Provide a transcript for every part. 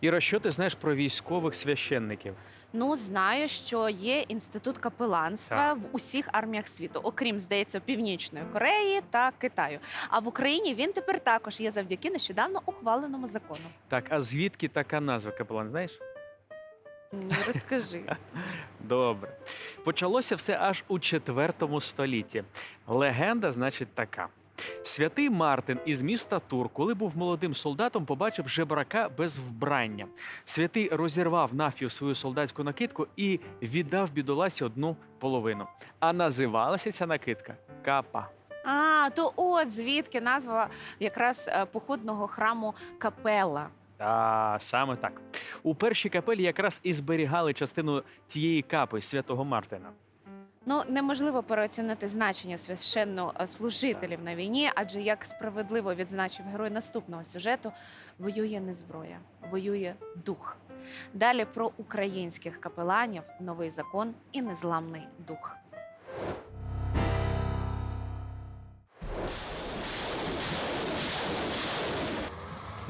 Іра, що ти знаєш про військових священників? Ну, знаю, що є інститут капеланства в усіх арміях світу, окрім, здається, Північної Кореї та Китаю. А в Україні він тепер також є завдяки нещодавно ухваленому закону. Так, а звідки така назва капелан? Знаєш? Ні, розкажи. Добре. Почалося все аж у IV столітті. Легенда, значить, така. Святий Мартин із міста Тур, коли був молодим солдатом, побачив жебрака без вбрання. Святий розірвав навпів свою солдатську накидку і віддав бідоласі одну половину. А називалася ця накидка капа. А, то от звідки назва якраз е, походного храму Капела. Та саме так. У першій капелі якраз і зберігали частину тієї капи святого Мартина. Ну неможливо переоцінити значення священнослужителів на війні, адже як справедливо відзначив герой наступного сюжету, воює не зброя, воює дух. Далі про українських капеланів, новий закон і незламний дух.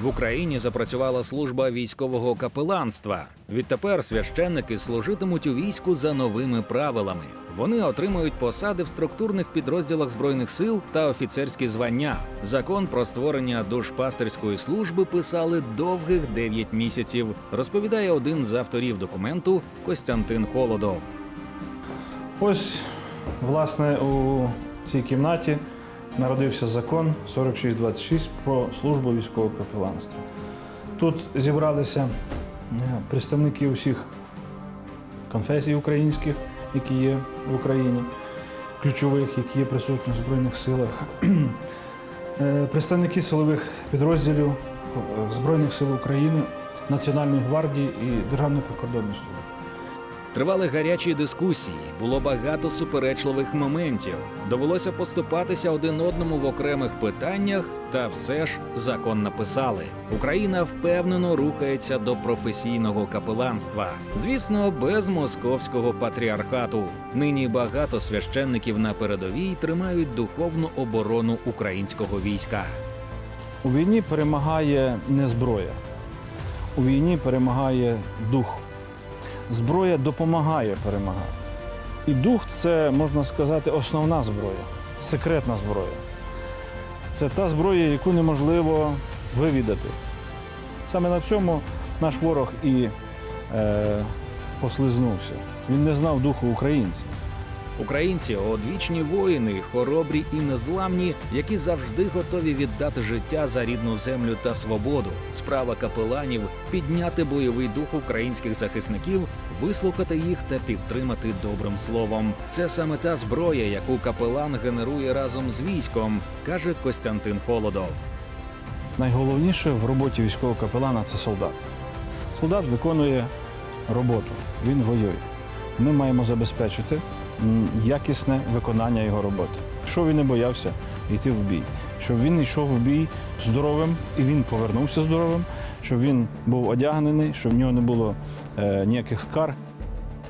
В Україні запрацювала служба військового капеланства. Відтепер священники служитимуть у війську за новими правилами. Вони отримують посади в структурних підрозділах збройних сил та офіцерські звання. Закон про створення душпастерської служби писали довгих 9 місяців. Розповідає один з авторів документу Костянтин Холодов. Ось, власне, у цій кімнаті народився закон 4626 про службу військового капеланства. Тут зібралися е, представники усіх конфесій українських, які є в Україні, ключових, які є присутні в Збройних силах, е, представники силових підрозділів е, Збройних сил України, Національної гвардії і Державної прикордонної служби. Тривали гарячі дискусії, було багато суперечливих моментів. Довелося поступатися один одному в окремих питаннях, та все ж закон написали. Україна впевнено рухається до професійного капеланства. Звісно, без московського патріархату. Нині багато священників на передовій тримають духовну оборону українського війська. У війні перемагає не зброя. У війні перемагає дух. Зброя допомагає перемагати. І дух це, можна сказати, основна зброя, секретна зброя. Це та зброя, яку неможливо вивідати. Саме на цьому наш ворог і е, послизнувся. Він не знав духу українців. Українці одвічні воїни, хоробрі і незламні, які завжди готові віддати життя за рідну землю та свободу. Справа капеланів підняти бойовий дух українських захисників, вислухати їх та підтримати добрим словом. Це саме та зброя, яку капелан генерує разом з військом, каже Костянтин Холодов. Найголовніше в роботі військового капелана це солдат. Солдат виконує роботу, він воює. Ми маємо забезпечити якісне виконання його роботи. Щоб він не боявся йти в бій, щоб він йшов в бій здоровим і він повернувся здоровим, щоб він був одягнений, щоб в нього не було е, ніяких скарг.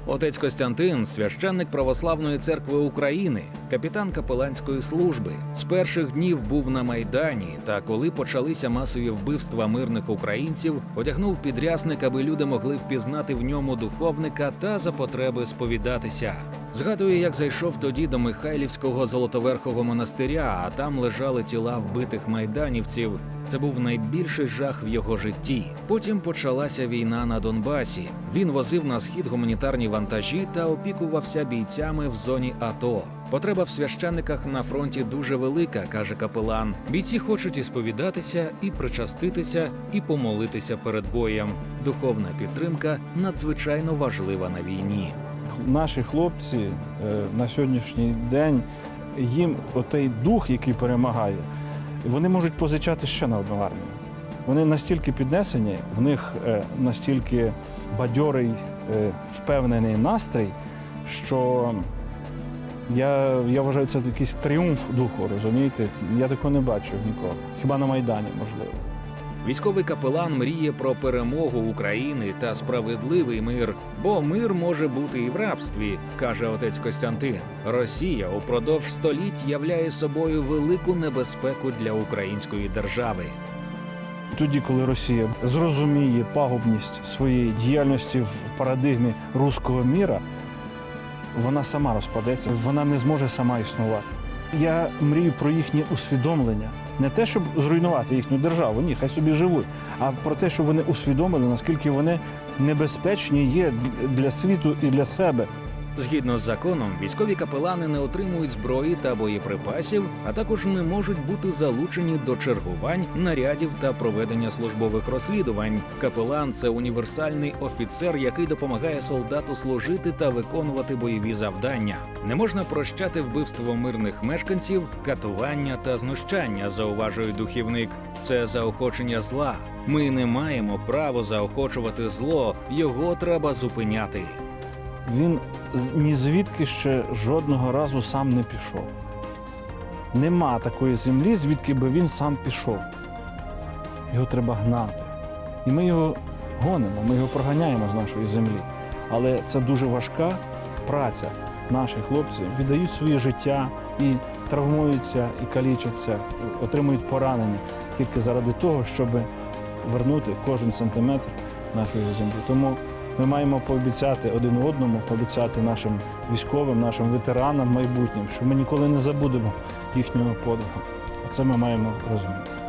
Отець Костянтин, священник Православної церкви України, капітан капеланської служби. З перших днів був на майдані. Та коли почалися масові вбивства мирних українців, одягнув підрясник, аби люди могли впізнати в ньому духовника та за потреби сповідатися. Згадує, як зайшов тоді до Михайлівського золотоверхого монастиря, а там лежали тіла вбитих майданівців. Це був найбільший жах в його житті. Потім почалася війна на Донбасі. Він возив на схід гуманітарні вантажі та опікувався бійцями в зоні АТО. Потреба в священниках на фронті дуже велика, каже капелан. Бійці хочуть і сповідатися, і причаститися, і помолитися перед боєм. Духовна підтримка надзвичайно важлива на війні. Наші хлопці е, на сьогоднішній день їм отей дух, який перемагає, вони можуть позичати ще на одну армію. Вони настільки піднесені, в них е, настільки бадьорий, е, впевнений настрій, що я, я вважаю, це якийсь тріумф духу, розумієте? Я такого не бачив ніколи. Хіба на Майдані, можливо. Військовий капелан мріє про перемогу України та справедливий мир, бо мир може бути і в рабстві, каже отець Костянтин. Росія упродовж століть являє собою велику небезпеку для української держави. Тоді, коли Росія зрозуміє пагубність своєї діяльності в парадигмі руського міра, вона сама розпадеться, вона не зможе сама існувати. Я мрію про їхнє усвідомлення. Не те, щоб зруйнувати їхню державу, ні, хай собі живуть, а про те, щоб вони усвідомили, наскільки вони небезпечні є для світу і для себе. Згідно з законом, військові капелани не отримують зброї та боєприпасів, а також не можуть бути залучені до чергувань, нарядів та проведення службових розслідувань. Капелан це універсальний офіцер, який допомагає солдату служити та виконувати бойові завдання. Не можна прощати вбивство мирних мешканців, катування та знущання, зауважує духівник. Це заохочення зла. Ми не маємо права заохочувати зло, його треба зупиняти. Він ні звідки ще жодного разу сам не пішов. Нема такої землі, звідки би він сам пішов. Його треба гнати. І ми його гонимо, ми його проганяємо з нашої землі. Але це дуже важка праця. Наші хлопці віддають своє життя і травмуються, і калічаться, отримують поранення тільки заради того, щоб вернути кожен сантиметр нашої землі. Тому ми маємо пообіцяти один одному, пообіцяти нашим військовим, нашим ветеранам майбутнім, що ми ніколи не забудемо їхнього подвигу. Це ми маємо розуміти.